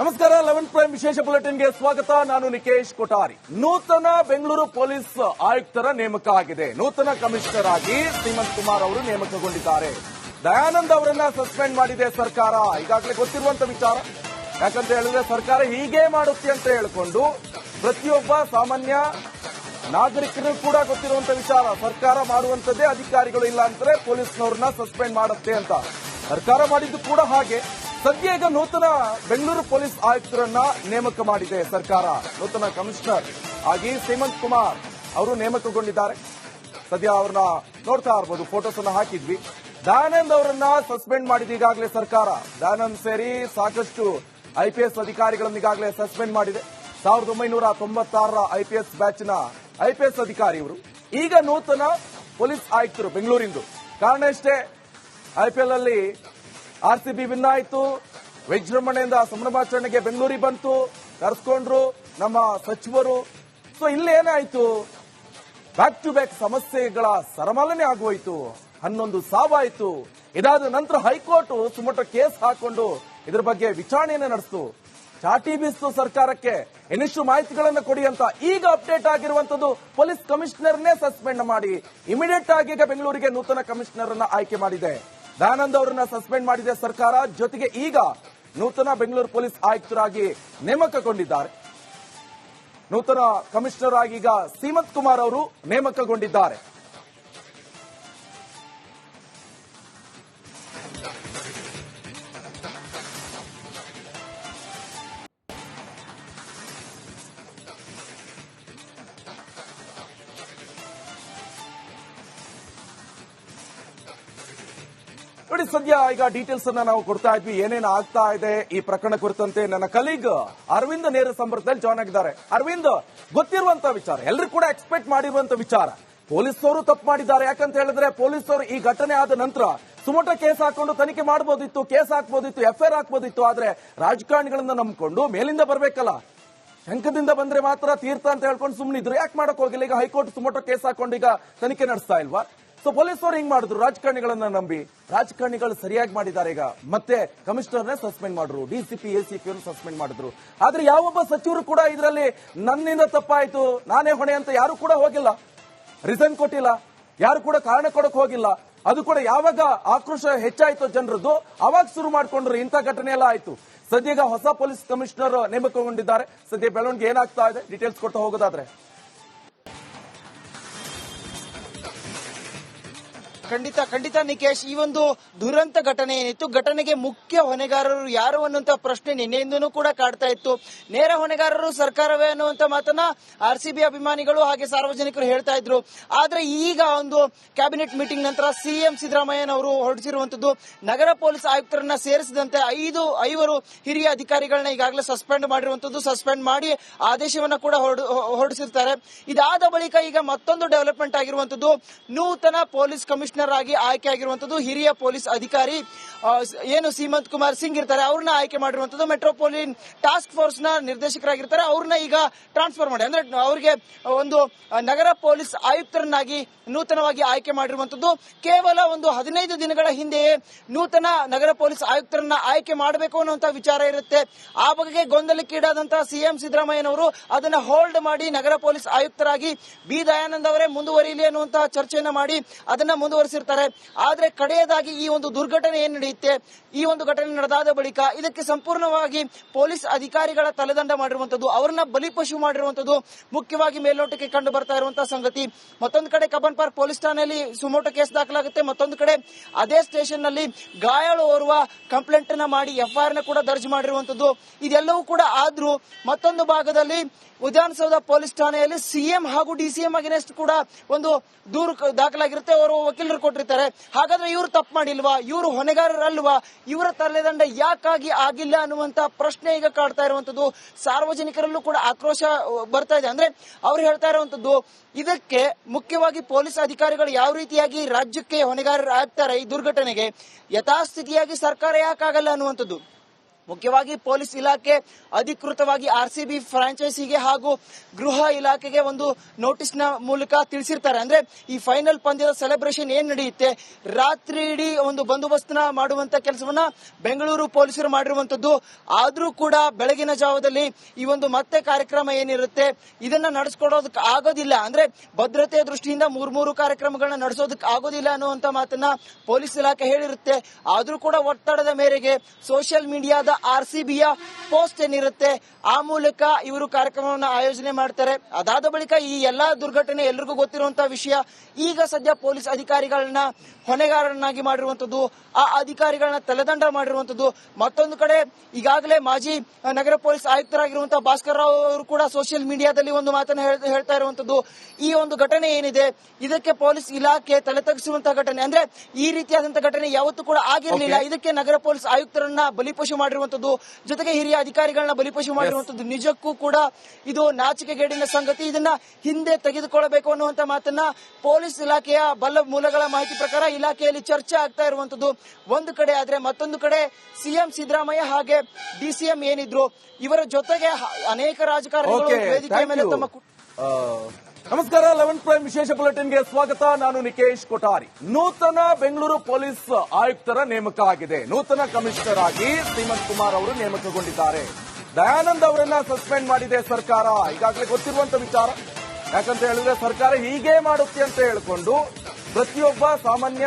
ನಮಸ್ಕಾರ, eleven prime ವಿಶೇಷ ಬುಲೆಟಿನ್ಗೆ ಸ್ವಾಗತ. ನಾನು ನಿಕೇಶ್ ಕೊಠಾರಿ. ನೂತನ ಬೆಂಗಳೂರು ಪೊಲೀಸ್ ಆಯುಕ್ತರ ನೇಮಕ ಆಗಿದೆ ನೂತನ ಕಮಿಷನರ್ ಆಗಿ ಶ್ರೀಮಂತ್ ಕುಮಾರ್ ಅವರು ನೇಮಕಗೊಂಡಿದ್ದಾರೆ. ದಯಾನಂದ್ ಅವರನ್ನ ಸಸ್ಪೆಂಡ್ ಮಾಡಿದೆ ಸರ್ಕಾರ. ಈಗಾಗಲೇ ಗೊತ್ತಿರುವಂತ ವಿಚಾರ. ಯಾಕಂತ ಹೇಳಿದ್ರೆ ಸರ್ಕಾರ ಹೀಗೆ ಮಾಡುತ್ತೆ ಅಂತ ಹೇಳಿಕೊಂಡು ಪ್ರತಿಯೊಬ್ಬ ಸಾಮಾನ್ಯ ನಾಗರಿಕರು ಕೂಡ ಗೊತ್ತಿರುವಂತ ವಿಚಾರ. ಸರ್ಕಾರ ಮಾಡುವಂತದ್ದೇ ಅಧಿಕಾರಿಗಳು ಇಲ್ಲ ಅಂದ್ರೆ ಪೊಲೀಸ್ನವ್ರನ್ನ ಸಸ್ಪೆಂಡ್ ಮಾಡುತ್ತೆ ಅಂತ. ಸರ್ಕಾರ ಮಾಡಿದ್ದು ಕೂಡ ಹಾಗೆ. ಸದ್ಯ ಈಗ ನೂತನ ಬೆಂಗಳೂರು ಪೊಲೀಸ್ ಆಯುಕ್ತರನ್ನ ನೇಮಕ ಮಾಡಿದೆ ಸರ್ಕಾರ. ನೂತನ ಕಮಿಷನರ್ ಆಗಿ ಶ್ರೀಮಂತ್ ಕುಮಾರ್ ಅವರು ನೇಮಕಗೊಂಡಿದ್ದಾರೆ. ಸದ್ಯ ಅವ್ರನ್ನ ನೋಡ್ತಾ ಇರಬಹುದು ಫೋಟೋಸ್ ಅನ್ನ ಹಾಕಿದ್ವಿ. ದಯಾನಂದ್ ಅವರನ್ನ ಸಸ್ಪೆಂಡ್ ಮಾಡಿದ ಈಗಾಗಲೇ ಸರ್ಕಾರ. ದಯಾನಂದ್ ಸೇರಿ ಸಾಕಷ್ಟು ಐಪಿಎಸ್ ಅಧಿಕಾರಿಗಳನ್ನು ಈಗಾಗಲೇ ಸಸ್ಪೆಂಡ್ ಮಾಡಿದೆ. ಸಾವಿರದ ಒಂಬೈನೂರ ತೊಂಬತ್ತಾರರ ಐಪಿಎಸ್ ಬ್ಯಾಚ್ನ ಐಪಿಎಸ್ ಅಧಿಕಾರಿ ಇವರು. ಈಗ ನೂತನ ಪೊಲೀಸ್ ಆಯುಕ್ತರು ಬೆಂಗಳೂರಿಂದು. ಕಾರಣ ಇಷ್ಟೇ ಐಪಿಎಲ್ ಅಲ್ಲಿ ಆರ್ ಸಿ ಬಿ ವಿನ್ ಆಯ್ತು. ವಿಜೃಂಭಣೆಯಿಂದ ಸಂಭ್ರಮಾಚರಣೆಗೆ ಬೆಂಗಳೂರಿಗೆ ಬಂತು. ಕರೆಸ್ಕೊಂಡ್ರು ನಮ್ಮ ಸಚಿವರು. ಸೊ ಇಲ್ಲೇನಾಯ್ತು? ಬ್ಯಾಕ್ ಟು ಬ್ಯಾಕ್ ಸಮಸ್ಯೆಗಳ ಸರಮಾಲನೆ ಆಗೋಯ್ತು. ಹನ್ನೊಂದು ಸಾವಾಯ್ತು ಇದಾದ ನಂತರ ಹೈಕೋರ್ಟ್ ಸುಮಟ ಕೇಸ್ ಹಾಕೊಂಡು ಇದ್ರ ಬಗ್ಗೆ ವಿಚಾರಣೆಯನ್ನು ನಡೆಸಿತು. ಚಾಟಿ ಬೀಸ್ತು ಸರ್ಕಾರಕ್ಕೆ. ಇನ್ನಿಷ್ಟು ಮಾಹಿತಿಗಳನ್ನು ಕೊಡಿ ಅಂತ ಈಗ ಅಪ್ಡೇಟ್ ಆಗಿರುವಂತದ್ದು ಪೊಲೀಸ್ ಕಮಿಷನರ್ನೇ ಸಸ್ಪೆಂಡ್ ಮಾಡಿ. ಇಮಿಡಿಯೇಟ್ ಆಗಿ ಬೆಂಗಳೂರಿಗೆ ನೂತನ ಕಮಿಷನರ್ ಅನ್ನ ಆಯ್ಕೆ ಮಾಡಿದೆ. ದಯಾನಂದ್ ಅವರನ್ನ ಸಸ್ಪೆಂಡ್ ಮಾಡಿದೆ ಸರ್ಕಾರ ಜೊತೆಗೆ ಈಗ ನೂತನ ಬೆಂಗಳೂರು ಪೊಲೀಸ್ ಆಯುಕ್ತರಾಗಿ ನೇಮಕಗೊಂಡಿದ್ದಾರೆ. ನೂತನ ಕಮಿಷನರ್ ಆಗಿ ಈಗ ಸೀಮಂತ್ ಕುಮಾರ್ ಅವರು ನೇಮಕಗೊಂಡಿದ್ದಾರೆ. ನೋಡಿ ಸದ್ಯ ಈಗ ಡೀಟೇಲ್ಸ್ ಅನ್ನ ನಾವು ಕೊಡ್ತಾ ಇದ್ವಿ. ಏನೇನು ಆಗ್ತಾ ಇದೆ ಈ ಪ್ರಕರಣ ಕುರಿತಂತೆ ನನ್ನ ಕಲೀಗ್ ಅರವಿಂದ್ ನೇರ ಸಂಪರ್ಕದಲ್ಲಿ ಜಾಯ್ನ್ ಆಗಿದ್ದಾರೆ. ಅರವಿಂದ್, ಗೊತ್ತಿರುವಂತ ವಿಚಾರ ಎಲ್ಲರೂ ಕೂಡ ಎಕ್ಸ್ಪೆಕ್ಟ್ ಮಾಡಿರುವಂತ ವಿಚಾರ. ಪೊಲೀಸರು ತಪ್ಪು ಮಾಡಿದ್ದಾರೆ. ಯಾಕಂತ ಹೇಳಿದ್ರೆ ಪೊಲೀಸರು ಈ ಘಟನೆ ಆದ ನಂತರ ಸುಮಟ ಕೇಸ್ ಹಾಕೊಂಡು ತನಿಖೆ ಮಾಡಬಹುದಿತ್ತು ಕೇಸ್ ಹಾಕ್ಬೋದಿತ್ತು, ಎಫ್ಐಆರ್ ಹಾಕ್ಬೋದಿತ್ತು. ಆದ್ರೆ ರಾಜಕಾರಣಿಗಳನ್ನ ನಂಬಿಕೊಂಡು ಮೇಲಿಂದ ಬರಬೇಕಲ್ಲ. ಶಂಕದಿಂದ ಬಂದ್ರೆ ಮಾತ್ರ ತೀರ್ಥ ಅಂತ ಹೇಳ್ಕೊಂಡು ಸುಮ್ಮನಿದ್ರು ಯಾಕೆ ಮಾಡಕ್ ಹೋಗಿಲ್ಲ? ಈಗ ಹೈಕೋರ್ಟ್ ಸುಮಟೋ ಕೇಸ್ ಹಾಕೊಂಡು ಈಗ ತನಿಖೆ ನಡೆಸ್ತಾ ಇಲ್ವಾ? ಸೊ ಪೊಲೀಸರು ಹಿಂಗ್ ಮಾಡಿದ್ರು? ರಾಜಕಾರಣಿಗಳನ್ನ ನಂಬಿ. ರಾಜಕಾರಣಿಗಳು ಸರಿಯಾಗಿ ಮಾಡಿದ್ದಾರೆ ಈಗ. ಮತ್ತೆ ಕಮಿಷನರ್ನೇ ಸಸ್ಪೆಂಡ್ ಮಾಡಿದ್ರು ಡಿಸಿಪಿ ಎಸಿಪಿ ಸಸ್ಪೆಂಡ್ ಮಾಡಿದ್ರು. ಆದ್ರೆ ಯಾವೊಬ್ಬ ಸಚಿವರು ಕೂಡ ಇದರಲ್ಲಿ, ನನ್ನಿಂದ ತಪ್ಪಾಯ್ತು, ನಾನೇ ಹೊಣೆ ಅಂತ ಯಾರು ಕೂಡ ಹೋಗಿಲ್ಲ. ರಿಸನ್ ಕೊಟ್ಟಿಲ್ಲ. ಯಾರು ಕೂಡ ಕಾರಣ ಕೊಡಕ್ ಹೋಗಿಲ್ಲ. ಅದು ಕೂಡ ಯಾವಾಗ ಆಕ್ರೋಶ ಹೆಚ್ಚಾಯ್ತು ಜನರದ್ದು, ಅವಾಗ ಶುರು ಮಾಡ್ಕೊಂಡ್ರು. ಇಂಥ ಘಟನೆ ಎಲ್ಲ ಆಯ್ತು. ಸದ್ಯ ಈಗ ಹೊಸ ಪೊಲೀಸ್ ಕಮಿಷನರ್ ನೇಮಕಗೊಂಡಿದ್ದಾರೆ. ಸದ್ಯ ಬೆಳವಣಿಗೆ ಏನಾಗ್ತಾ ಇದೆ? ಡೀಟೇಲ್ಸ್ ಕೊಡ್ತಾ ಹೋಗೋದಾದ್ರೆ. ಖಂಡಿತ ಖಂಡಿತ ನಿಕೇಶ್, ಈ ಒಂದು ದುರಂತ ಘಟನೆ ಏನಿತ್ತು, ಘಟನೆಗೆ ಮುಖ್ಯ ಹೊಣೆಗಾರರು ಯಾರು ಅನ್ನುವಂತ ಪ್ರಶ್ನೆ ನಿನ್ನೆಯಿಂದನೂ ಕೂಡ ಕಾಡ್ತಾ ಇತ್ತು. ನೇರ ಹೊಣೆಗಾರರು ಸರ್ಕಾರವೇ ಅನ್ನುವಂತ ಮಾತನ್ನ ಆರ್ ಸಿ ಅಭಿಮಾನಿಗಳು ಹಾಗೆ ಸಾರ್ವಜನಿಕರು ಹೇಳ್ತಾ ಇದ್ರು. ಆದ್ರೆ ಈಗ ಒಂದು ಕ್ಯಾಬಿನೆಟ್ ಮೀಟಿಂಗ್ ನಂತರ ಸಿಎಂ ಸಿದ್ದರಾಮಯ್ಯನವರು ಹೊರಡಿಸಿರುವಂತದ್ದು ನಗರ ಪೊಲೀಸ್ ಆಯುಕ್ತರನ್ನ ಸೇರಿಸಿದಂತೆ ಐದು, ಐವರು ಹಿರಿಯ ಅಧಿಕಾರಿಗಳನ್ನ ಈಗಾಗಲೇ ಸಸ್ಪೆಂಡ್ ಮಾಡಿರುವಂತದ್ದು, ಸಸ್ಪೆಂಡ್ ಮಾಡಿ ಆದೇಶವನ್ನ ಕೂಡ ಹೊರಡು- ಹೊರಡಿಸಿರ್ತಾರೆ. ಇದಾದ ಬಳಿಕ ಈಗ ಮತ್ತೊಂದು ಡೆವಲಪ್ಮೆಂಟ್ ಆಗಿರುವಂತದ್ದು, ನೂತನ ಪೊಲೀಸ್ ಕಮಿಷನರ್ ಆಗಿ ಆಯ್ಕೆ ಆಗಿರುವಂತದ್ದು ಹಿರಿಯ ಪೊಲೀಸ್ ಅಧಿಕಾರಿ ಏನು ಸೀಮಂತ್ ಕುಮಾರ್ ಸಿಂಗ್ ಇರ್ತಾರೆ, ಅವ್ರನ್ನ ಆಯ್ಕೆ ಮಾಡಿರುವಂತದ್ದು ಮೆಟ್ರೋಪೋಲಿನ್ ಟಾಸ್ಕ್ ಫೋರ್ಸ್ನ ನಿರ್ದೇಶಕರಾಗಿರ್ತಾರೆ, ಅವ್ರನ್ನ ಈಗ ಟ್ರಾನ್ಸ್ಫರ್ ಮಾಡಿ. ಅಂದ್ರೆ, ಅವರಿಗೆ ಒಂದು ನಗರ ಪೊಲೀಸ್ ಆಯುಕ್ತರನ್ನಾಗಿ ನೂತನವಾಗಿ ಆಯ್ಕೆ ಮಾಡಿರುವಂತದ್ದು ಕೇವಲ ಒಂದು ಹದಿನೈದು ದಿನಗಳ ಹಿಂದೆಯೇ ನೂತನ ನಗರ ಪೊಲೀಸ್ ಆಯುಕ್ತರನ್ನ ಆಯ್ಕೆ ಮಾಡಬೇಕು ಅನ್ನುವಂತ ವಿಚಾರ ಇರುತ್ತೆ. ಆ ಬಗ್ಗೆ ಗೊಂದಲಕ್ಕೀಡಾದಂತಹ ಸಿಎಂ ಸಿದ್ದರಾಮಯ್ಯನವರು ಅದನ್ನ ಹೋಲ್ಡ್ ಮಾಡಿ ನಗರ ಪೊಲೀಸ್ ಆಯುಕ್ತರಾಗಿ ಬಿ. ದಯಾನಂದ್ ಅವರೇ ಮುಂದುವರಿಯಲಿ ಅನ್ನುವಂತಹ ಚರ್ಚೆಯನ್ನ ಮಾಡಿ ಅದನ್ನ ಮುಂದುವರಿಸಿರ್ತಾರೆ. ಆದ್ರೆ ಕಡೆಯದಾಗಿ ಈ ಒಂದು ದುರ್ಘಟನೆ ಏನ್ ನಡೆಯುತ್ತೆ. ಈ ಒಂದು ಘಟನೆ ನಡೆದಾದ ಬಳಿಕ ಇದಕ್ಕೆ ಸಂಪೂರ್ಣವಾಗಿ ಪೊಲೀಸ್ ಅಧಿಕಾರಿಗಳ ತಲೆದಂಡ ಮಾಡಿರುವಂತದ್ದು, ಅವರನ್ನ ಬಲಿಪಶು ಮಾಡಿರುವಂತದ್ದು, ಮುಖ್ಯವಾಗಿ ಮೇಲ್ನೋಟಕ್ಕೆ ಕಂಡು ಬರ್ತಾ ಇರುವಂತಹ ಸಂಗತಿ. ಮತ್ತೊಂದು ಕಡೆ ಕಬ್ಬನ್ ಪಾರ್ಕ್ ಪೊಲೀಸ್ ಠಾಣೆಯಲ್ಲಿ ಸುಮೋಟೋ ಕೇಸ್ ದಾಖಲಾಗುತ್ತೆ. ಮತ್ತೊಂದು ಕಡೆ ಅದೇ ಸ್ಟೇಷನ್ನಲ್ಲಿ ಗಾಯಾಳು ಓರ್ವ ಕಂಪ್ಲೇಂಟ್ ಅನ್ನ ಮಾಡಿ ಎಫ್ಐಆರ್ನ ಕೂಡ ದರ್ಜ್ ಮಾಡಿರುವಂತದ್ದು. ಇದೆಲ್ಲವೂ ಕೂಡ ಆದ್ರೂ ಮತ್ತೊಂದು ಭಾಗದಲ್ಲಿ ವಿಧಾನಸೌಧ ಪೊಲೀಸ್ ಠಾಣೆಯಲ್ಲಿ ಸಿಎಂ ಹಾಗೂ ಡಿಸಿಎಂ ಅಗೇನೆಸ್ಟ್ ಕೂಡ ಒಂದು ದೂರು ದಾಖಲಾಗಿರುತ್ತೆ. ಅವರು ವಕೀಲರು ಕೊಟ್ಟಿರ್ತಾರೆ. ಹಾಗಾದ್ರೆ ಇವರು ತಪ್ಪು ಮಾಡಿಲ್ವಾ? ಇವರು ಹೊಣೆಗಾರರಲ್ವಾ ಇವರ ತಲೆದಂಡ ಯಾಕಾಗಿ ಆಗಿಲ್ಲ ಅನ್ನುವಂತ ಪ್ರಶ್ನೆ ಈಗ ಕಾಡ್ತಾ ಇರುವಂತದ್ದು. ಸಾರ್ವಜನಿಕರಲ್ಲೂ ಕೂಡ ಆಕ್ರೋಶ ಬರ್ತಾ ಇದೆ. ಅಂದ್ರೆ ಅವ್ರು ಹೇಳ್ತಾ ಇರುವಂತದ್ದು, ಇದಕ್ಕೆ ಮುಖ್ಯವಾಗಿ ಪೊಲೀಸ್ ಅಧಿಕಾರಿಗಳು ಯಾವ ರೀತಿಯಾಗಿ ರಾಜ್ಯಕ್ಕೆ ಹೊಣೆಗಾರರಾಗ್ತಾರೆ ಈ ದುರ್ಘಟನೆಗೆ? ಯಥಾಸ್ಥಿತಿಯಾಗಿ ಸರ್ಕಾರ ಯಾಕಾಗಲ್ಲ ಅನ್ನುವಂಥದ್ದು. ಮುಖ್ಯವಾಗಿ ಪೊಲೀಸ್ ಇಲಾಖೆ, ಅಧಿಕೃತವಾಗಿ ಆರ್ ಸಿ ಬಿ ಫ್ರಾಂಚೈಸಿಗೆ ಹಾಗೂ ಗೃಹ ಇಲಾಖೆಗೆ ಒಂದು ನೋಟಿಸ್ನ ಮೂಲಕ ತಿಳಿಸಿರ್ತಾರೆ. ಅಂದ್ರೆ ಈ ಫೈನಲ್ ಪಂದ್ಯದ ಸೆಲೆಬ್ರೇಷನ್ ಏನ್ ನಡೆಯುತ್ತೆ? ರಾತ್ರಿ ಇಡೀ ಒಂದು ಬಂದೋಬಸ್ತ್ನ ಮಾಡುವಂತ ಕೆಲಸವನ್ನ ಬೆಂಗಳೂರು ಪೊಲೀಸರು ಮಾಡಿರುವಂತದ್ದು. ಆದ್ರೂ ಕೂಡ ಬೆಳಗಿನ ಜಾವದಲ್ಲಿ ಈ ಒಂದು ಮತ್ತೆ ಕಾರ್ಯಕ್ರಮ ಏನಿರುತ್ತೆ? ಇದನ್ನ ನಡೆಸ್ಕೊಡೋದಕ್ಕೆ ಆಗೋದಿಲ್ಲ. ಅಂದ್ರೆ ಭದ್ರತೆಯ ದೃಷ್ಟಿಯಿಂದ ಮೂರ್ ಮೂರು ಕಾರ್ಯಕ್ರಮಗಳನ್ನ ನಡೆಸೋದಕ್ಕೆ ಆಗೋದಿಲ್ಲ ಅನ್ನುವಂತ ಮಾತನ್ನ ಪೊಲೀಸ್ ಇಲಾಖೆ ಹೇಳಿರುತ್ತೆ. ಆದ್ರೂ ಕೂಡ ಒತ್ತಡದ ಮೇರೆಗೆ ಸೋಷಿಯಲ್ ಮೀಡಿಯಾದ ಆರ್ ಸಿ ಬಿಯ ಪೋಸ್ಟ್ ಏನಿರುತ್ತೆ ಆ ಮೂಲಕ ಇವರು ಕಾರ್ಯಕ್ರಮವನ್ನು ಆಯೋಜನೆ ಮಾಡ್ತಾರೆ. ಅದಾದ ಬಳಿಕ ಈ ಎಲ್ಲಾ ದುರ್ಘಟನೆ ಎಲ್ರಿಗೂ ಗೊತ್ತಿರುವಂತಹ ವಿಷಯ. ಈಗ ಸದ್ಯ ಪೊಲೀಸ್ ಅಧಿಕಾರಿಗಳನ್ನ ಹೊಣೆಗಾರರನ್ನಾಗಿ ಮಾಡಿರುವಂತದ್ದು ಆ ಅಧಿಕಾರಿಗಳನ್ನ ತಲೆದಂಡ ಮಾಡಿರುವಂತದ್ದು. ಮತ್ತೊಂದು ಕಡೆ ಈಗಾಗಲೇ ಮಾಜಿ ನಗರ ಪೊಲೀಸ್ ಆಯುಕ್ತರಾಗಿರುವಂತಹ ಭಾಸ್ಕರ್ ರಾವ್ ಅವರು ಕೂಡ ಸೋಷಿಯಲ್ ಮೀಡಿಯಾದಲ್ಲಿ ಒಂದು ಮಾತನ್ನ ಹೇಳ್ತಾ ಇರುವಂತದ್ದು. ಈ ಒಂದು ಘಟನೆ ಏನಿದೆ ಇದಕ್ಕೆ ಪೊಲೀಸ್ ಇಲಾಖೆ ತಲೆ ತಗ್ಗಿಸುವಂತಹ ಘಟನೆ. ಅಂದ್ರೆ ಈ ರೀತಿಯಾದಂತಹ ಘಟನೆ ಯಾವತ್ತೂ ಕೂಡ ಆಗಿರಲಿಲ್ಲ. ಇದಕ್ಕೆ ನಗರ ಪೊಲೀಸ್ ಆಯುಕ್ತರನ್ನ ಬಲಿಪಶು ಮಾಡಿರುವಂತದ್ದು ಜೊತೆಗೆ ಹಿರಿಯ ಅಧಿಕಾರಿಗಳನ್ನ ಬಲಿಪಶು ಮಾಡಿರುವಂತದ್ದು ನಿಜಕ್ಕೂ ಕೂಡ ಇದು ನಾಚಿಕೆಗೇಡಿನ ಸಂಗತಿ. ಇದನ್ನ ಹಿಂದೆ ತೆಗೆದುಕೊಳ್ಳಬೇಕು ಅನ್ನುವಂತ ಮಾತನ್ನ ಪೊಲೀಸ್ ಇಲಾಖೆಯ ಬಲ್ಲ ಮೂಲಗಳ ಮಾಹಿತಿ ಪ್ರಕಾರ ಇಲಾಖೆಯಲ್ಲಿ ಚರ್ಚೆ ಆಗ್ತಾ ಇರುವಂತದ್ದು ಒಂದು ಕಡೆ ಆದ್ರೆ ಮತ್ತೊಂದು ಕಡೆ ಸಿಎಂ ಸಿದ್ದರಾಮಯ್ಯ ಹಾಗೆ ಡಿಸಿಎಂ ಏನಿದ್ರು ಇವರ ಜೊತೆಗೆ ಅನೇಕ ರಾಜಕಾರಣಿಗಳು ವೇದಿಕೆ ಮೇಲೆ ತಮ್ಮ ನಮಸ್ಕಾರ, ಲೆವೆನ್ ಪ್ರೈಮ್ ವಿಶೇಷ ಬುಲೆಟಿನ್ಗೆ ಸ್ವಾಗತ. ನಾನು ನಿಕೇಶ್ ಕೊಠಾರಿ. ನೂತನ ಬೆಂಗಳೂರು ಪೊಲೀಸ್ ಆಯುಕ್ತರ ನೇಮಕ ಆಗಿದೆ ನೂತನ ಕಮಿಷನರ್ ಆಗಿ ಶ್ರೀಮಂತ್ ಕುಮಾರ್ ಅವರು ನೇಮಕಗೊಂಡಿದ್ದಾರೆ. ದಯಾನಂದ್ ಅವರನ್ನ ಸಸ್ಪೆಂಡ್ ಮಾಡಿದೆ ಸರ್ಕಾರ. ಈಗಾಗಲೇ ಗೊತ್ತಿರುವಂತ ವಿಚಾರ. ಯಾಕಂತ ಹೇಳಿದ್ರೆ ಸರ್ಕಾರ ಹೀಗೆ ಮಾಡುತ್ತೆ ಅಂತ ಹೇಳಿಕೊಂಡು ಪ್ರತಿಯೊಬ್ಬ ಸಾಮಾನ್ಯ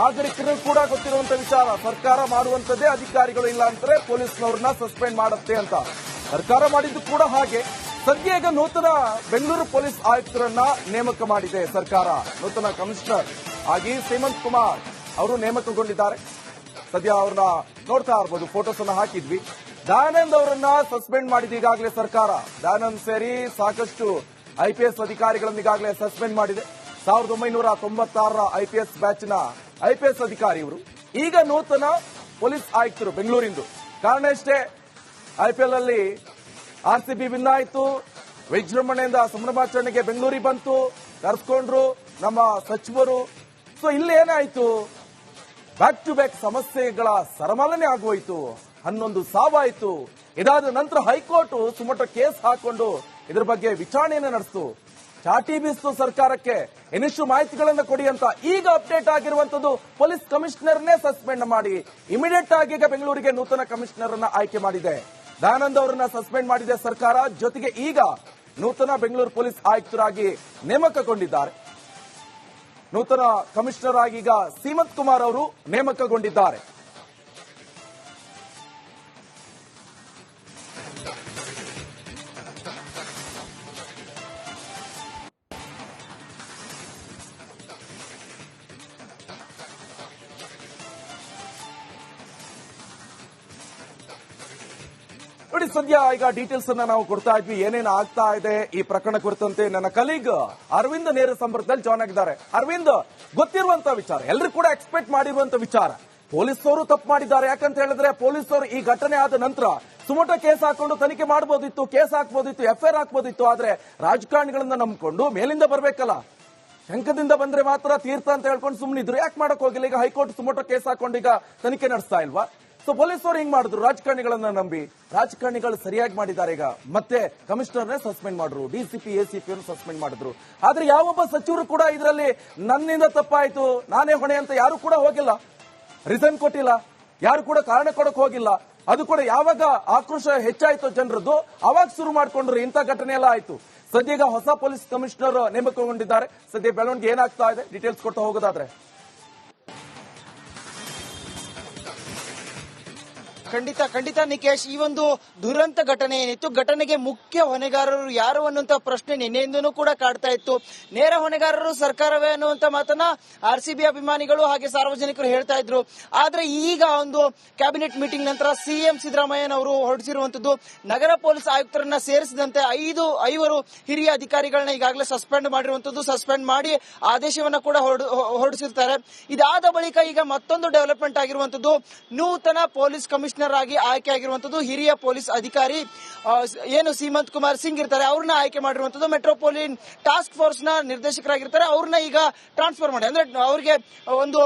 ನಾಗರಿಕರು ಕೂಡ ಗೊತ್ತಿರುವಂತ ವಿಚಾರ. ಸರ್ಕಾರ ಮಾಡುವಂತದ್ದೇ ಅಧಿಕಾರಿಗಳು ಇಲ್ಲ ಅಂತಾರೆ ಪೊಲೀಸ್ನವ್ರನ್ನ ಸಸ್ಪೆಂಡ್ ಮಾಡುತ್ತೆ ಅಂತ. ಸರ್ಕಾರ ಮಾಡಿದ್ದು ಕೂಡ ಹಾಗೆ. ಸದ್ಯ ಈಗ ನೂತನ ಬೆಂಗಳೂರು ಪೊಲೀಸ್ ಆಯುಕ್ತರನ್ನ ನೇಮಕ ಮಾಡಿದೆ ಸರ್ಕಾರ. ನೂತನ ಕಮಿಷನರ್ ಆಗಿ ಶ್ರೀಮಂತ್ ಕುಮಾರ್ ಅವರು ನೇಮಕಗೊಂಡಿದ್ದಾರೆ. ಸದ್ಯ ಅವ್ರನ್ನ ನೋಡ್ತಾ ಇರ್ಬೋದು ಫೋಟೋಸ್ ಅನ್ನ ಹಾಕಿದ್ವಿ. ದಯಾನಂದ್ ಅವರನ್ನ ಸಸ್ಪೆಂಡ್ ಮಾಡಿದೆ ಈಗಾಗಲೇ ಸರ್ಕಾರ. ದಯಾನಂದ್ ಸೇರಿ ಸಾಕಷ್ಟು ಐಪಿಎಸ್ ಅಧಿಕಾರಿಗಳನ್ನು ಈಗಾಗಲೇ ಸಸ್ಪೆಂಡ್ ಮಾಡಿದೆ. ಸಾವಿರದ ಒಂಬೈನೂರ ತೊಂಬತ್ತಾರರ ಐಪಿಎಸ್ ಬ್ಯಾಚ್ನ ಐಪಿಎಸ್ ಅಧಿಕಾರಿ ಇವರು. ಈಗ ನೂತನ ಪೊಲೀಸ್ ಆಯುಕ್ತರು ಬೆಂಗಳೂರಿಂದು. ಕಾರಣ ಇಷ್ಟೇ ಐಪಿಎಲ್ ಅಲ್ಲಿ ಆರ್ ಸಿ ಬಿ ವಿನ್ ಆಯ್ತು. ವಿಜೃಂಭಣೆಯಿಂದ ಸಂಭ್ರಮಾಚರಣೆಗೆ ಬೆಂಗಳೂರಿಗೆ ಬಂತು. ಕರ್ಸ್ಕೊಂಡ್ರು ನಮ್ಮ ಸಚಿವರು. ಸೊ ಇಲ್ಲಿ ಏನಾಯ್ತು? ಬ್ಯಾಕ್ ಟು ಬ್ಯಾಕ್ ಸಮಸ್ಯೆಗಳ ಸರಮಾಲನೆ ಆಗೋಯ್ತು. ಹನ್ನೊಂದು ಸಾವಾಯಿತು ಇದಾದ ನಂತರ ಹೈಕೋರ್ಟ್ ಸುಮಟ ಕೇಸ್ ಹಾಕೊಂಡು ಇದ್ರ ಬಗ್ಗೆ ವಿಚಾರಣೆಯನ್ನು ನಡೆಸ್ತು. ಚಾಟಿ ಬೀಸ್ತು ಸರ್ಕಾರಕ್ಕೆ. ಇನ್ನಿಷ್ಟು ಮಾಹಿತಿಗಳನ್ನು ಕೊಡಿ ಅಂತ ಈಗ ಅಪ್ಡೇಟ್ ಆಗಿರುವಂತದ್ದು ಪೊಲೀಸ್ ಕಮಿಷನರ್ನೇ ಸಸ್ಪೆಂಡ್ ಮಾಡಿ. ಇಮಿಡಿಯೇಟ್ ಆಗಿ ಈಗ ಬೆಂಗಳೂರಿಗೆ ನೂತನ ಕಮಿಷನರ್ ಅನ್ನ ಆಯ್ಕೆ ಮಾಡಿದೆ. ದಯಾನಂದ್ ಅವರನ್ನ ಸಸ್ಪೆಂಡ್ ಮಾಡಿದೆ ಸರ್ಕಾರ ಜೊತೆಗೆ ಈಗ ನೂತನ ಬೆಂಗಳೂರು ಪೊಲೀಸ್ ಆಯುಕ್ತರಾಗಿ ನೇಮಕಗೊಂಡಿದ್ದಾರೆ. ನೂತನ ಕಮಿಷನರ್ ಆಗಿ ಈಗ ಸೀಮಂತ್ ಕುಮಾರ್ ಅವರು ನೇಮಕಗೊಂಡಿದ್ದಾರೆ. ನೋಡಿ ಸಂಧ್ಯಾ, ಈಗ ಡೀಟೇಲ್ಸ್ ಅನ್ನ ನಾವು ಕೊಡ್ತಾ ಇದ್ವಿ. ಏನೇನು ಆಗ್ತಾ ಇದೆ ಈ ಪ್ರಕರಣ ಕುರಿತಂತೆ ನನ್ನ ಕಲೀಗ್ ಅರವಿಂದ್ ನೇರ ಸಂಪರ್ಕದಲ್ಲಿ ಜಾಯ್ನ್ ಆಗಿದ್ದಾರೆ. ಅರವಿಂದ್, ಗೊತ್ತಿರುವಂತ ವಿಚಾರ ಎಲ್ಲರೂ ಕೂಡ ಎಕ್ಸ್ಪೆಕ್ಟ್ ಮಾಡಿರುವಂತ ವಿಚಾರ. ಪೊಲೀಸರು ತಪ್ಪು ಮಾಡಿದ್ದಾರೆ. ಯಾಕಂತ ಹೇಳಿದ್ರೆ ಪೊಲೀಸರು ಈ ಘಟನೆ ಆದ ನಂತರ ಸುಮಟ ಕೇಸ್ ಹಾಕೊಂಡು ತನಿಖೆ ಮಾಡಬಹುದಿತ್ತು ಕೇಸ್ ಹಾಕ್ಬೋದಿತ್ತು, ಎಫ್ಐಆರ್ ಹಾಕ್ಬೋದಿತ್ತು. ಆದ್ರೆ ರಾಜಕಾರಣಿಗಳನ್ನ ನಂಬಿಕೊಂಡು ಮೇಲಿಂದ ಬರಬೇಕಲ್ಲ. ಶಂಕದಿಂದ ಬಂದ್ರೆ ಮಾತ್ರ ತೀರ್ಥ ಅಂತ ಹೇಳ್ಕೊಂಡು ಸುಮ್ಮನಿದ್ರು ಯಾಕೆ ಮಾಡಕ್ ಹೋಗಿಲ್ಲ? ಈಗ ಹೈಕೋರ್ಟ್ ಸುಮೋಟೋ ಕೇಸ್ ಹಾಕೊಂಡು ಈಗ ತನಿಖೆ ನಡೆಸ್ತಾ ಇಲ್ವಾ? ಸೊ ಪೊಲೀಸರು ಹಿಂಗ್ ಮಾಡಿದ್ರು? ರಾಜಕಾರಣಿಗಳನ್ನ ನಂಬಿ. ರಾಜಕಾರಣಿಗಳು ಸರಿಯಾಗಿ ಮಾಡಿದ್ದಾರೆ ಈಗ. ಮತ್ತೆ ಕಮಿಷನರ್ನೇ ಸಸ್ಪೆಂಡ್ ಮಾಡಿದ್ರು ಡಿಸಿಪಿ ಎಸಿಪಿ ಸಸ್ಪೆಂಡ್ ಮಾಡಿದ್ರು. ಆದ್ರೆ ಯಾವೊಬ್ಬ ಸಚಿವರು ಕೂಡ ಇದರಲ್ಲಿ ನನ್ನಿಂದ ತಪ್ಪಾಯ್ತು, ನಾನೇ ಹೊಣೆ ಅಂತ ಯಾರು ಕೂಡ ಹೋಗಿಲ್ಲ. ರಿಸನ್ ಕೊಟ್ಟಿಲ್ಲ. ಯಾರು ಕೂಡ ಕಾರಣ ಕೊಡಕ್ ಹೋಗಿಲ್ಲ. ಅದು ಕೂಡ ಯಾವಾಗ ಆಕ್ರೋಶ ಹೆಚ್ಚಾಯ್ತು ಜನರದ್ದು, ಅವಾಗ ಶುರು ಮಾಡ್ಕೊಂಡ್ರು. ಇಂಥ ಘಟನೆ ಎಲ್ಲ ಆಯ್ತು. ಸದ್ಯ ಹೊಸ ಪೊಲೀಸ್ ಕಮಿಷನರ್ ನೇಮಕಗೊಂಡಿದ್ದಾರೆ. ಸದ್ಯ ಬೆಳವಣಿಗೆ ಏನಾಗ್ತಾ ಇದೆ? ಡೀಟೇಲ್ಸ್ ಕೊಟ್ಟು ಹೋಗೋದಾದ್ರೆ. ಖಂಡಿತ ಖಂಡಿತ ನಿಕೇಶ್, ಈ ಒಂದು ದುರಂತ ಘಟನೆ ಏನಿತ್ತು, ಘಟನೆಗೆ ಮುಖ್ಯ ಹೊಣೆಗಾರರು ಯಾರು ಅನ್ನುವಂತ ಪ್ರಶ್ನೆ ನಿನ್ನೆಯಿಂದನೂ ಕೂಡ ಕಾಡ್ತಾ ಇತ್ತು. ನೇರ ಹೊಣೆಗಾರರು ಸರ್ಕಾರವೇ ಅನ್ನುವಂತ ಮಾತನ್ನ ಆರ್ ಸಿ ಬಿ ಅಭಿಮಾನಿಗಳು ಹಾಗೆ ಸಾರ್ವಜನಿಕರು ಹೇಳ್ತಾ ಇದ್ರು. ಆದ್ರೆ ಈಗ ಒಂದು ಕ್ಯಾಬಿನೆಟ್ ಮೀಟಿಂಗ್ ನಂತರ ಸಿಎಂ ಸಿದ್ದರಾಮಯ್ಯನವರು ಹೊರಡಿಸಿರುವಂತದ್ದು, ನಗರ ಪೊಲೀಸ್ ಆಯುಕ್ತರನ್ನ ಸೇರಿಸಿದಂತೆ ಐದು, ಐವರು ಹಿರಿಯ ಅಧಿಕಾರಿಗಳನ್ನ ಈಗಾಗಲೇ ಸಸ್ಪೆಂಡ್ ಮಾಡಿರುವಂತದ್ದು, ಸಸ್ಪೆಂಡ್ ಮಾಡಿ ಆದೇಶವನ್ನ ಕೂಡ ಹೊರಡು- ಹೊರಡಿಸಿರ್ತಾರೆ. ಇದಾದ ಬಳಿಕ ಈಗ ಮತ್ತೊಂದು ಡೆವಲಪ್ಮೆಂಟ್ ಆಗಿರುವಂತದ್ದು, ನೂತನ ಪೊಲೀಸ್ ಕಮಿಷನರ್ ಕಮಿಷನರ್ ಆಗಿ ಆಯ್ಕೆ ಆಗಿರುವಂತದ್ದು ಹಿರಿಯ ಪೊಲೀಸ್ ಅಧಿಕಾರಿ ಏನು ಸೀಮಂತ್ ಕುಮಾರ್ ಸಿಂಗ್ ಇರ್ತಾರೆ, ಅವ್ರನ್ನ ಆಯ್ಕೆ ಮಾಡಿರುವಂತದ್ದು ಮೆಟ್ರೋಪಾಲಿಟನ್ ಟಾಸ್ಕ್ ಫೋರ್ಸ್ನ ನಿರ್ದೇಶಕರಾಗಿರ್ತಾರೆ. ಅವ್ರನ್ನ ಈಗ ಟ್ರಾನ್ಸ್ಫರ್ ಮಾಡಿ, ಅಂದ್ರೆ ಅವರಿಗೆ ಒಂದು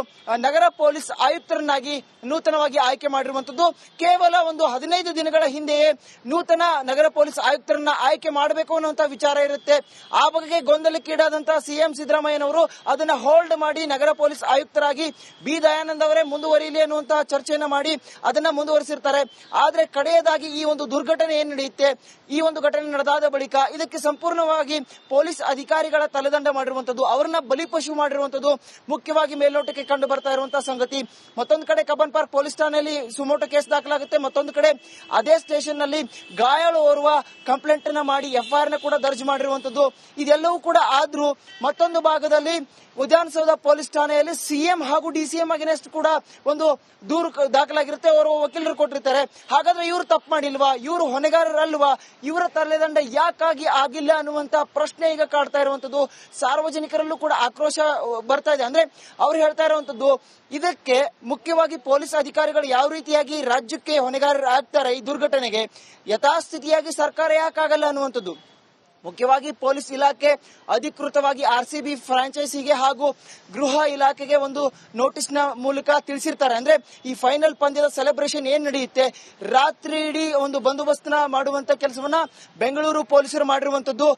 ನಗರ ಪೊಲೀಸ್ ಆಯುಕ್ತರನ್ನಾಗಿ ನೂತನವಾಗಿ ಆಯ್ಕೆ ಮಾಡಿರುವಂತದ್ದು ಕೇವಲ ಒಂದು ಹದಿನೈದು ದಿನಗಳ ಹಿಂದೆಯೇ ನೂತನ ನಗರ ಪೊಲೀಸ್ ಆಯುಕ್ತರನ್ನ ಆಯ್ಕೆ ಮಾಡಬೇಕು ಅನ್ನುವಂತ ವಿಚಾರ ಇರುತ್ತೆ. ಆ ಬಗ್ಗೆ ಗೊಂದಲಕ್ಕೀಡಾದಂತಹ ಸಿಎಂ ಸಿದ್ದರಾಮಯ್ಯನವರು ಅದನ್ನ ಹೋಲ್ಡ್ ಮಾಡಿ ನಗರ ಪೊಲೀಸ್ ಆಯುಕ್ತರಾಗಿ ಬಿ. ದಯಾನಂದ್ ಅವರೇ ಮುಂದುವರಿಯಲಿ ಅನ್ನುವಂತಹ ಚರ್ಚೆಯನ್ನ ಮಾಡಿ ಅದನ್ನ ಮುಂದುವರಿಸಿರ್ತಾರೆ ಆದ್ರೆ ಕಡೆಯದಾಗಿ ಈ ಒಂದು ದುರ್ಘಟನೆ ಏನ್ ನಡೆಯುತ್ತೆ? ಈ ಒಂದು ಘಟನೆ ನಡೆದಾದ ಬಳಿಕ ಇದಕ್ಕೆ ಸಂಪೂರ್ಣವಾಗಿ ಪೊಲೀಸ್ ಅಧಿಕಾರಿಗಳ ತಲೆದಂಡ ಮಾಡಿರುವಂತದ್ದು ಅವರನ್ನ ಬಲಿಪಶು ಮಾಡಿರುವಂತದ್ದು ಮುಖ್ಯವಾಗಿ ಮೇಲ್ನೋಟಕ್ಕೆ ಕಂಡು ಬರ್ತಾ ಇರುವಂತಹ ಸಂಗತಿ. ಮತ್ತೊಂದು ಕಡೆ ಕಬ್ಬನ್ ಪಾರ್ಕ್ ಪೊಲೀಸ್ ಠಾಣೆಯಲ್ಲಿ ಸುಮೋಟೋ ಕೇಸ್ ದಾಖಲಾಗುತ್ತೆ. ಮತ್ತೊಂದು ಕಡೆ ಅದೇ ಸ್ಟೇಷನ್ನಲ್ಲಿ ಗಾಯಾಳು ಓರ್ವ ಕಂಪ್ಲೇಂಟ್ ಅನ್ನ ಮಾಡಿ ಎಫ್ಐಆರ್ನ ಕೂಡ ದರ್ಜ್ ಮಾಡಿರುವಂತದ್ದು ಇದೆಲ್ಲವೂ ಕೂಡ ಆದ್ರೂ ಮತ್ತೊಂದು ಭಾಗದಲ್ಲಿ ವಿಧಾನಸೌಧ ಪೊಲೀಸ್ ಠಾಣೆಯಲ್ಲಿ ಸಿಎಂ ಹಾಗೂ ಡಿಸಿಎಂ ಅಗೇನೆಸ್ಟ್ ಕೂಡ ಒಂದು ದೂರು ದಾಖಲಾಗಿರುತ್ತೆ. ಅವರು ವಕೀಲರು ಕೊಟ್ಟಿರ್ತಾರೆ. ಹಾಗಾದ್ರೆ ಇವರು ತಪ್ಪು ಮಾಡಿಲ್ವಾ? ಇವರು ಹೊಣೆಗಾರರಲ್ವಾ? ಇವರ ತಲೆದಂಡ ಯಾಕಾಗಿ ಆಗಿಲ್ಲ ಅನ್ನುವಂತ ಪ್ರಶ್ನೆ ಈಗ ಕಾಡ್ತಾ ಇರುವಂತದ್ದು. ಸಾರ್ವಜನಿಕರಲ್ಲೂ ಕೂಡ ಆಕ್ರೋಶ ಬರ್ತಾ ಇದೆ. ಅಂದ್ರೆ ಅವ್ರು ಹೇಳ್ತಾ ಇರುವಂತದ್ದು, ಇದಕ್ಕೆ ಮುಖ್ಯವಾಗಿ ಪೊಲೀಸ್ ಅಧಿಕಾರಿಗಳು ಯಾವ ರೀತಿಯಾಗಿ ರಾಜ್ಯಕ್ಕೆ ಹೊಣೆಗಾರರಾಗ್ತಾರೆ ಈ ದುರ್ಘಟನೆಗೆ? ಯಥಾಸ್ಥಿತಿಯಾಗಿ ಸರ್ಕಾರ ಯಾಕಾಗಲ್ಲ ಅನ್ನುವಂಥದ್ದು. ಮುಖ್ಯವಾಗಿ ಪೊಲೀಸ್ ಇಲಾಖೆ, ಅಧಿಕೃತವಾಗಿ ಆರ್ ಸಿ ಬಿ ಫ್ರಾಂಚೈಸಿಗೆ ಹಾಗೂ ಗೃಹ ಇಲಾಖೆಗೆ ಒಂದು ನೋಟಿಸ್ನ ಮೂಲಕ ತಿಳಿಸಿರ್ತಾರೆ. ಅಂದ್ರೆ ಈ ಫೈನಲ್ ಪಂದ್ಯದ ಸೆಲೆಬ್ರೇಷನ್ ಏನ್ ನಡೆಯುತ್ತೆ? ರಾತ್ರಿ ಇಡೀ ಒಂದು ಬಂದೋಬಸ್ತ್ನ ಮಾಡುವಂತ ಕೆಲಸವನ್ನ ಬೆಂಗಳೂರು ಪೊಲೀಸರು ಮಾಡಿರುವಂತದ್ದು.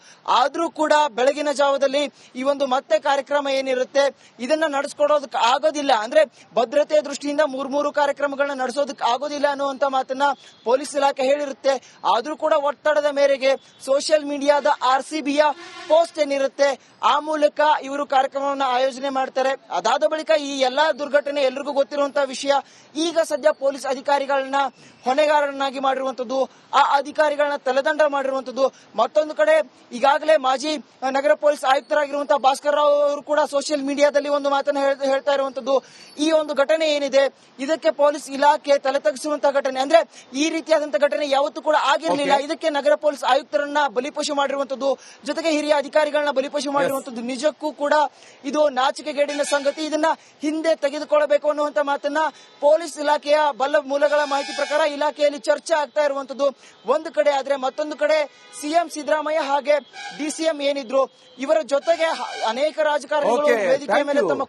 ಆದ್ರೂ ಕೂಡ ಬೆಳಗಿನ ಜಾವದಲ್ಲಿ ಈ ಒಂದು ಮತ್ತೆ ಕಾರ್ಯಕ್ರಮ ಏನಿರುತ್ತೆ? ಇದನ್ನ ನಡೆಸ್ಕೊಡೋದಕ್ಕೆ ಆಗೋದಿಲ್ಲ. ಅಂದ್ರೆ ಭದ್ರತೆ ದೃಷ್ಟಿಯಿಂದ ಮೂರ್ ಮೂರು ಕಾರ್ಯಕ್ರಮಗಳನ್ನ ನಡೆಸೋದಕ್ಕೆ ಆಗೋದಿಲ್ಲ ಅನ್ನುವಂತ ಮಾತನ್ನ ಪೊಲೀಸ್ ಇಲಾಖೆ ಹೇಳಿರುತ್ತೆ. ಆದ್ರೂ ಕೂಡ ಒತ್ತಡದ ಮೇರೆಗೆ ಸೋಷಿಯಲ್ ಮೀಡಿಯಾದ ಆರ್ ಸಿ ಬಿಯ ಪೋಸ್ಟ್ ಏನಿರುತ್ತೆ ಆ ಮೂಲಕ ಇವರು ಕಾರ್ಯಕ್ರಮವನ್ನು ಆಯೋಜನೆ ಮಾಡ್ತಾರೆ. ಅದಾದ ಬಳಿಕ ಈ ಎಲ್ಲಾ ದುರ್ಘಟನೆ ಎಲ್ರಿಗೂ ಗೊತ್ತಿರುವಂತಹ ವಿಷಯ ಈಗ ಸದ್ಯ ಪೊಲೀಸ್ ಅಧಿಕಾರಿಗಳನ್ನ ಹೊಣೆಗಾರರನ್ನಾಗಿ ಮಾಡಿರುವಂತದ್ದು ಆ ಅಧಿಕಾರಿಗಳನ್ನ ತಲೆದಂಡ ಮಾಡಿರುವಂತದ್ದು ಮತ್ತೊಂದು ಕಡೆ ಈಗಾಗಲೇ ಮಾಜಿ ನಗರ ಪೊಲೀಸ್ ಆಯುಕ್ತರಾಗಿರುವಂತಹ ಭಾಸ್ಕರ್ ರಾವ್ ಅವರು ಕೂಡ ಸೋಷಿಯಲ್ ಮೀಡಿಯಾದಲ್ಲಿ ಒಂದು ಮಾತನ್ನು ಹೇಳ್ತಾ ಇರುವಂತದ್ದು ಈ ಒಂದು ಘಟನೆ ಏನಿದೆ ಇದಕ್ಕೆ ಪೊಲೀಸ್ ಇಲಾಖೆ ತಲೆ ತಗ್ಗಿಸುವಂತಹ ಘಟನೆ. ಅಂದ್ರೆ ಈ ರೀತಿಯಾದಂತಹ ಘಟನೆ ಯಾವತ್ತೂ ಕೂಡ ಆಗಿರಲಿಲ್ಲ. ಇದಕ್ಕೆ ನಗರ ಪೊಲೀಸ್ ಆಯುಕ್ತರನ್ನ ಬಲಿಪಶು ಮಾಡಿರುವಂತದ್ದು. ಜೊತೆಗೆ ಹಿರಿಯ ಅಧಿಕಾರಿಗಳನ್ನ ಬಲಿಪಶು ಮಾಡಿರುವಂತದ್ದು. ನಿಜಕ್ಕೂ ಕೂಡ ಇದು ನಾಚಿಕೆಗೇಡಿನ ಸಂಗತಿ. ಇದನ್ನ ಹಿಂದೆ ತೆಗೆದುಕೊಳ್ಳಬೇಕು ಅನ್ನುವಂತ ಮಾತನ್ನ ಪೊಲೀಸ್ ಇಲಾಖೆಯ ಬಲ್ಲ ಮೂಲಗಳ ಮಾಹಿತಿ ಪ್ರಕಾರ ಇಲಾಖೆಯಲ್ಲಿ ಚರ್ಚೆ ಆಗ್ತಾ ಇರುವಂತದ್ದು. ಒಂದು ಕಡೆ ಆದ್ರೆ ಮತ್ತೊಂದು ಕಡೆ ಸಿಎಂ ಸಿದ್ದರಾಮಯ್ಯ ಹಾಗೆ ಡಿಸಿಎಂ ಏನಿದ್ರು ಇವರ ಜೊತೆಗೆ ಅನೇಕ ರಾಜಕಾರಣಿಗಳು ವೇದಿಕೆ ಮೇಲೆ ತಮ್ಮ